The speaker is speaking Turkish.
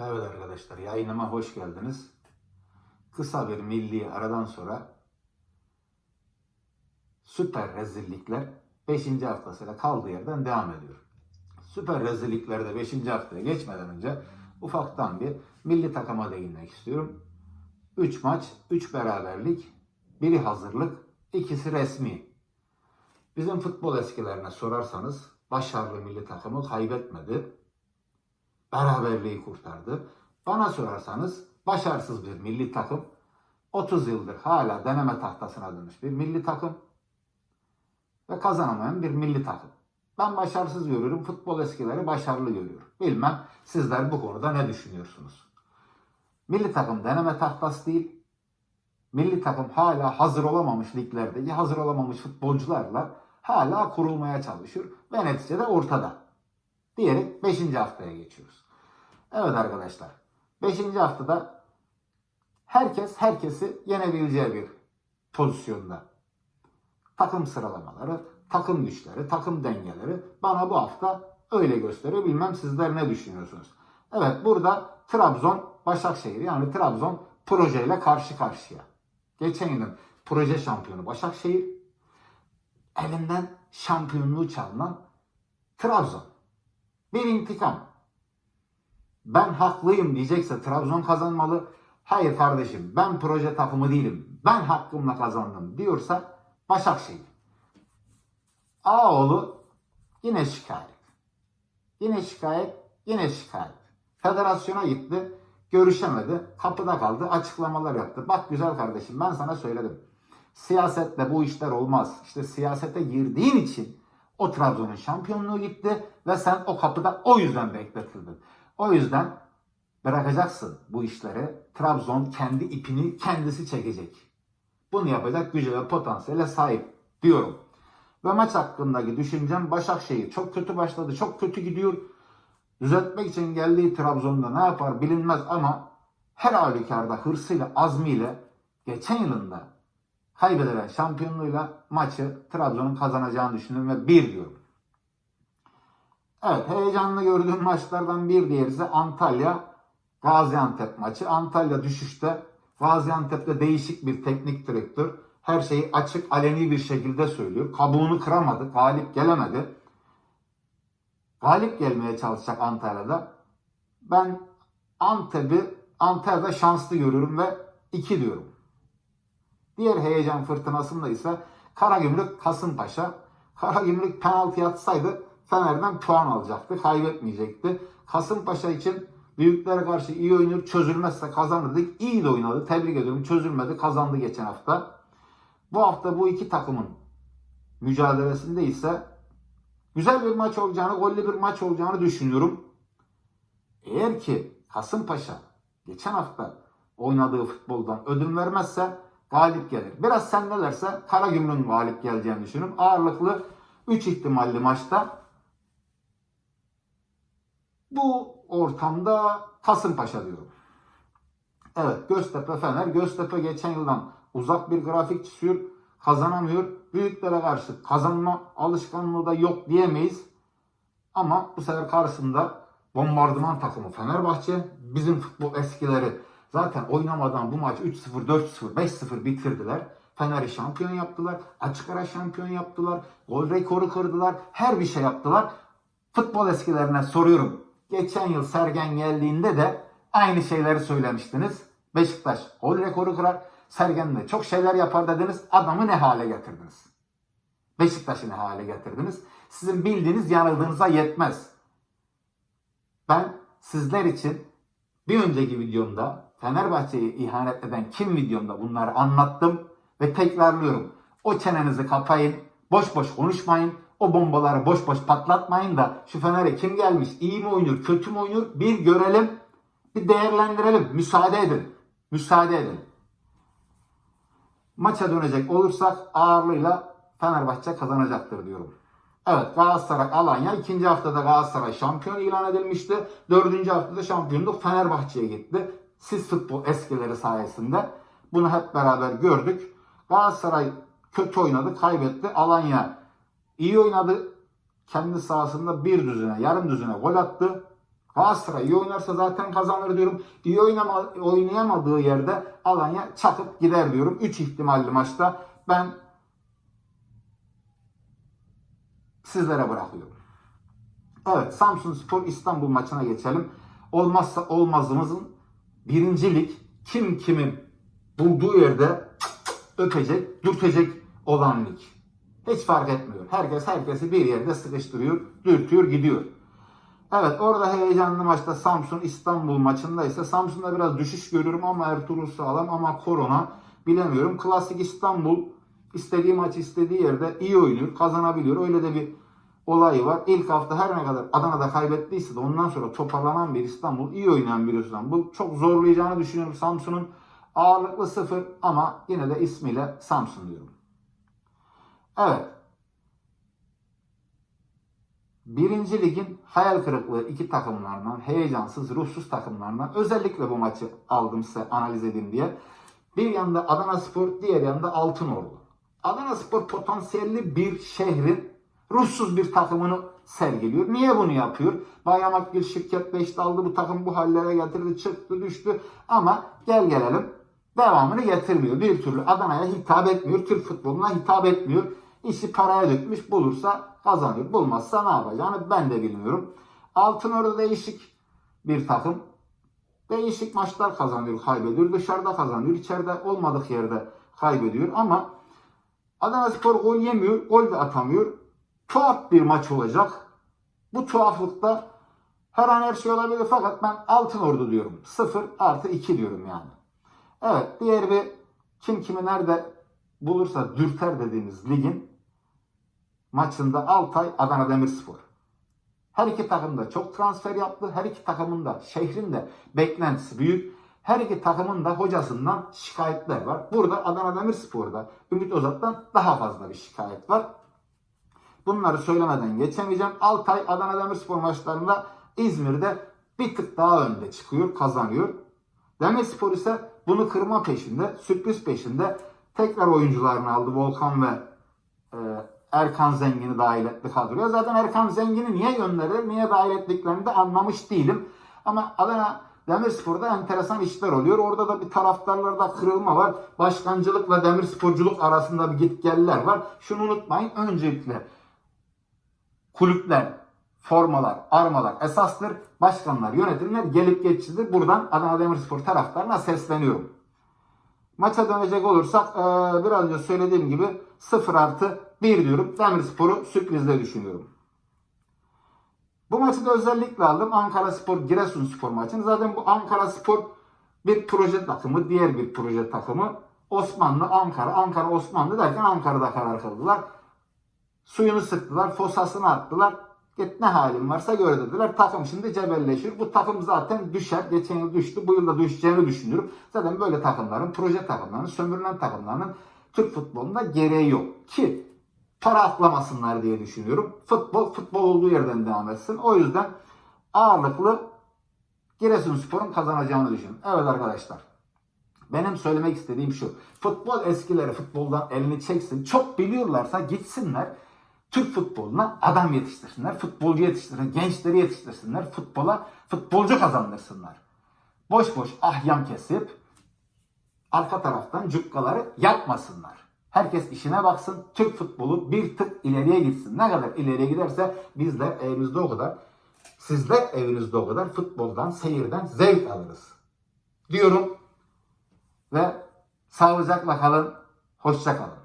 Evet arkadaşlar yayınıma hoş geldiniz. Kısa bir milli aradan sonra süper rezillikler 5. haftasıyla kaldığı yerden devam ediyor. Süper rezilliklerde 5. haftaya geçmeden önce ufaktan bir milli takıma değinmek istiyorum. 3 maç, 3 beraberlik, biri hazırlık, ikisi resmi. Bizim futbol eskilerine sorarsanız başarılı milli takımı kaybetmedi beraberliği kurtardı. Bana sorarsanız başarısız bir milli takım. 30 yıldır hala deneme tahtasına dönmüş bir milli takım. Ve kazanamayan bir milli takım. Ben başarısız görüyorum. Futbol eskileri başarılı görüyor. Bilmem sizler bu konuda ne düşünüyorsunuz? Milli takım deneme tahtası değil. Milli takım hala hazır olamamış liglerdeki hazır olamamış futbolcularla hala kurulmaya çalışıyor. Ve neticede ortada diyerek 5. haftaya geçiyoruz. Evet arkadaşlar. 5. haftada herkes herkesi yenebileceği bir pozisyonda. Takım sıralamaları, takım güçleri, takım dengeleri bana bu hafta öyle gösteriyor. Bilmem sizler ne düşünüyorsunuz. Evet burada Trabzon Başakşehir yani Trabzon projeyle karşı karşıya. Geçen yılın proje şampiyonu Başakşehir elinden şampiyonluğu çalınan Trabzon. Bir intikam. Ben haklıyım diyecekse Trabzon kazanmalı. Hayır kardeşim ben proje takımı değilim. Ben hakkımla kazandım diyorsa Başakşehir. Ağoğlu yine şikayet. Yine şikayet, yine şikayet. Federasyona gitti, görüşemedi, kapıda kaldı, açıklamalar yaptı. Bak güzel kardeşim ben sana söyledim. Siyasetle bu işler olmaz. İşte siyasete girdiğin için o Trabzon'un şampiyonluğu gitti ve sen o kapıda o yüzden bekletildin. O yüzden bırakacaksın bu işleri. Trabzon kendi ipini kendisi çekecek. Bunu yapacak gücü ve potansiyele sahip diyorum. Ve maç hakkındaki düşüncem Başakşehir çok kötü başladı, çok kötü gidiyor. Düzeltmek için geldiği Trabzon'da ne yapar bilinmez ama her halükarda hırsıyla, azmiyle geçen yılında kaybedilen şampiyonluğuyla maçı Trabzon'un kazanacağını düşünüyorum ve bir diyorum. Evet heyecanlı gördüğüm maçlardan bir diğeri ise Antalya Gaziantep maçı. Antalya düşüşte. Gaziantep'te değişik bir teknik direktör. Her şeyi açık aleni bir şekilde söylüyor. Kabuğunu kıramadı. Galip gelemedi. Galip gelmeye çalışacak Antalya'da. Ben Antep'i Antalya'da şanslı görüyorum ve 2 diyorum. Diğer heyecan fırtınasında ise Karagümrük Kasımpaşa. Karagümrük penaltı yatsaydı Fener'den puan alacaktı. Kaybetmeyecekti. Kasımpaşa için büyüklere karşı iyi oynuyor. Çözülmezse kazanırdık. İyi de oynadı. Tebrik ediyorum. Çözülmedi. Kazandı geçen hafta. Bu hafta bu iki takımın mücadelesinde ise güzel bir maç olacağını, gollü bir maç olacağını düşünüyorum. Eğer ki Kasımpaşa geçen hafta oynadığı futboldan ödün vermezse galip gelir. Biraz sen ne derse Karagümrük'ün galip geleceğini düşünüyorum. Ağırlıklı 3 ihtimalli maçta bu ortamda Kasımpaşa diyorum. Evet Göztepe Fener. Göztepe geçen yıldan uzak bir grafik çiziyor. Kazanamıyor. Büyüklere karşı kazanma alışkanlığı da yok diyemeyiz. Ama bu sefer karşısında bombardıman takımı Fenerbahçe. Bizim futbol eskileri zaten oynamadan bu maç 3-0, 4-0, 5-0 bitirdiler. Fener'i şampiyon yaptılar. Açık ara şampiyon yaptılar. Gol rekoru kırdılar. Her bir şey yaptılar. Futbol eskilerine soruyorum. Geçen yıl Sergen geldiğinde de aynı şeyleri söylemiştiniz. Beşiktaş gol rekoru kırar. Sergen de çok şeyler yapar dediniz. Adamı ne hale getirdiniz? Beşiktaş'ı ne hale getirdiniz? Sizin bildiğiniz yanıldığınıza yetmez. Ben sizler için bir önceki videomda Fenerbahçe'yi ihanet eden kim videomda bunları anlattım ve tekrarlıyorum. O çenenizi kapayın, boş boş konuşmayın, o bombaları boş boş patlatmayın da şu Fener'e kim gelmiş, iyi mi oynuyor, kötü mü oynuyor bir görelim, bir değerlendirelim. Müsaade edin, müsaade edin. Maça dönecek olursak ağırlığıyla Fenerbahçe kazanacaktır diyorum. Evet Galatasaray Alanya ikinci haftada Galatasaray şampiyon ilan edilmişti. Dördüncü haftada şampiyonluk Fenerbahçe'ye gitti. Siz futbol eskileri sayesinde bunu hep beraber gördük. Galatasaray kötü oynadı, kaybetti. Alanya iyi oynadı. Kendi sahasında bir düzine, yarım düzine gol attı. Galatasaray iyi oynarsa zaten kazanır diyorum. İyi oynama, oynayamadığı yerde Alanya çakıp gider diyorum. 3 ihtimalli maçta ben sizlere bırakıyorum. Evet Samsun Spor İstanbul maçına geçelim. Olmazsa olmazımızın birinci lig kim kimin bulduğu yerde öpecek, dürtecek olan lig. Hiç fark etmiyor. Herkes herkesi bir yerde sıkıştırıyor, dürtüyor, gidiyor. Evet orada heyecanlı maçta Samsun İstanbul maçında ise Samsun'da biraz düşüş görüyorum ama Ertuğrul sağlam ama korona bilemiyorum. Klasik İstanbul istediği maç istediği yerde iyi oynuyor, kazanabiliyor. Öyle de bir olayı var. İlk hafta her ne kadar Adana'da kaybettiyse de ondan sonra toparlanan bir İstanbul, iyi oynayan bir İstanbul. Çok zorlayacağını düşünüyorum Samsun'un. Ağırlıklı sıfır ama yine de ismiyle Samsun diyorum. Evet. Birinci ligin hayal kırıklığı iki takımlarından, heyecansız, ruhsuz takımlarından özellikle bu maçı aldım size analiz edin diye. Bir yanda Adana Spor, diğer yanda Altınordu. Adana Spor potansiyelli bir şehrin ruhsuz bir takımını sergiliyor. Niye bunu yapıyor? Bayram Akgül şirket 5'te aldı bu takım bu hallere getirdi, çıktı, düştü. Ama gel gelelim devamını getirmiyor. Bir türlü Adana'ya hitap etmiyor, Türk futboluna hitap etmiyor. İşi paraya dökmüş, bulursa kazanıyor. Bulmazsa ne yapacağını ben de bilmiyorum. Altınordu değişik bir takım. Değişik maçlar kazanıyor, kaybediyor. Dışarıda kazanıyor, içeride olmadık yerde kaybediyor. Ama Adana Spor gol yemiyor, gol de atamıyor. Tuhaf bir maç olacak. Bu tuhaflıkta her an her şey olabilir fakat ben Altın Ordu diyorum. 0 artı 2 diyorum yani. Evet diğer bir kim kimi nerede bulursa dürter dediğimiz ligin maçında Altay Adana Demirspor. Her iki takım da çok transfer yaptı. Her iki takımın da şehrin de beklentisi büyük. Her iki takımın da hocasından şikayetler var. Burada Adana Demirspor'da Ümit Ozat'tan daha fazla bir şikayet var. Bunları söylemeden geçemeyeceğim. Altay Adana Demirspor maçlarında İzmir'de bir tık daha önde çıkıyor, kazanıyor. Demirspor ise bunu kırma peşinde, sürpriz peşinde tekrar oyuncularını aldı. Volkan ve e, Erkan Zengin'i dahil etti kadroya. Zaten Erkan Zengin'i niye gönderir, niye dahil ettiklerini de anlamış değilim. Ama Adana Demirspor'da enteresan işler oluyor. Orada da bir taraftarlarda kırılma var. Başkancılıkla demirsporculuk arasında bir gitgeller var. Şunu unutmayın. Öncelikle kulüpler, formalar, armalar esastır. Başkanlar, yönetimler gelip geçicidir. Buradan Adana Demirspor taraftarına sesleniyorum. Maça dönecek olursak biraz önce söylediğim gibi 0 artı 1 diyorum. Demirspor'u sürprizle düşünüyorum. Bu maçı da özellikle aldım. Ankara Spor, Giresun Spor maçını. Zaten bu Ankara Spor bir proje takımı, diğer bir proje takımı. Osmanlı, Ankara, Ankara, Osmanlı derken Ankara'da karar kıldılar. Suyunu sıktılar, fosasını attılar. Git ne halin varsa gör dediler. Takım şimdi cebelleşir. Bu takım zaten düşer. Geçen yıl düştü. Bu yıl da düşeceğini düşünüyorum. Zaten böyle takımların, proje takımlarının, sömürülen takımlarının Türk futbolunda gereği yok. Ki para atlamasınlar diye düşünüyorum. Futbol, futbol olduğu yerden devam etsin. O yüzden ağırlıklı Giresunspor'un kazanacağını düşünüyorum. Evet arkadaşlar. Benim söylemek istediğim şu. Futbol eskileri futboldan elini çeksin. Çok biliyorlarsa gitsinler. Türk futboluna adam yetiştirsinler. Futbolcu yetiştirsinler. Gençleri yetiştirsinler. Futbola futbolcu kazandırsınlar. Boş boş ahyam kesip arka taraftan cukkaları yapmasınlar. Herkes işine baksın. Türk futbolu bir tık ileriye gitsin. Ne kadar ileriye giderse bizler evimizde o kadar, sizler evinizde o kadar futboldan, seyirden zevk alırız. Diyorum ve sağlıcakla kalın, hoşça kalın.